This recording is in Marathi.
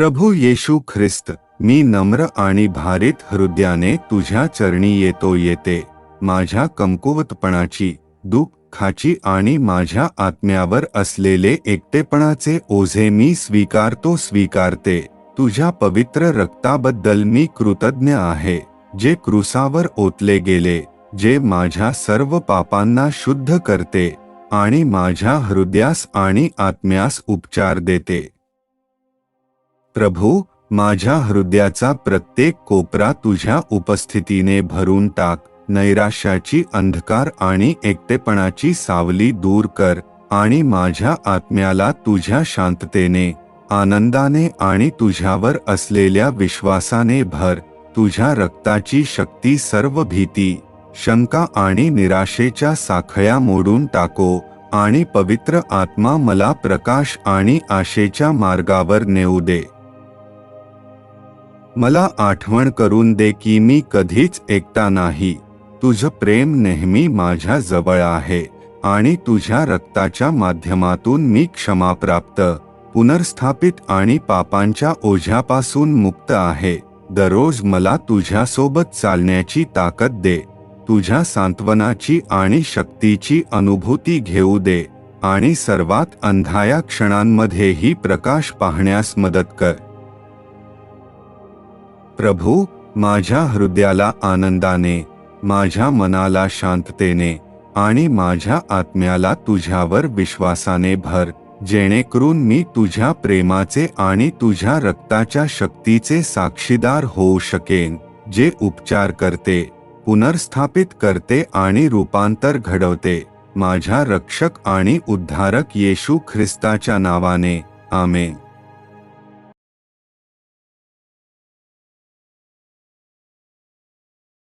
प्रभू येशू ख्रिस्त मी नम्र आणि भारित हृदयाने तुझ्या चरणी येतो येते. माझ्या कमकुवतपणाची दुःखाची आणि माझ्या आत्म्यावर असलेले एकटेपणाचे ओझे मी स्वीकारतो स्वीकारते. तुझ्या पवित्र रक्ताबद्दल मी कृतज्ञ आहे जे क्रुसावर ओतले गेले जे माझ्या सर्व पापांना शुद्ध करते आणि माझ्या हृदयास आणि आत्म्यास उपचार देते. प्रभू माझ्या हृदयाचा प्रत्येक कोपरा तुझ्या उपस्थितीने भरून टाक. नैराश्याची अंधकार आणि एकटेपणाची सावली दूर कर आणि माझ्या आत्म्याला तुझ्या शांततेने आनंदाने आणि तुझ्यावर असलेल्या विश्वासाने भर. तुझ्या रक्ताची शक्ती सर्व भीती शंका आणि निराशेच्या साखळ्या मोडून टाको आणि पवित्र आत्मा मला प्रकाश आणि आशेच्या मार्गावर नेऊ दे. मला आठवण करून दे की मी कधीच एकटा नाही. तुझं प्रेम नेहमी माझ्या जवळ आहे आणि तुझ्या रक्ताच्या माध्यमातून मी क्षमा प्राप्त पुनर्स्थापित आणि पापांच्या ओझ्यापासून मुक्त आहे. दररोज मला तुझ्यासोबत चालण्याची ताकद दे तुझ्या सांत्वनाची आणि शक्तीची अनुभूती घेऊ दे आणि सर्वात अंधाया क्षणांमध्येही प्रकाश पाहण्यास मदत कर. प्रभू माझ्या हृदयाला आनंदाने माझ्या मनाला शांततेने आणि माझ्या आत्म्याला तुझ्यावर विश्वासाने भर जेणेकरून मी तुझ्या प्रेमाचे आणि तुझ्या रक्ताच्या शक्तीचे साक्षीदार होऊ शकेन जे उपचार करते पुनर्स्थापित करते आणि रूपांतर घडवते. माझ्या रक्षक आणि उद्धारक येशू ख्रिस्ताच्या नावाने. आमेन.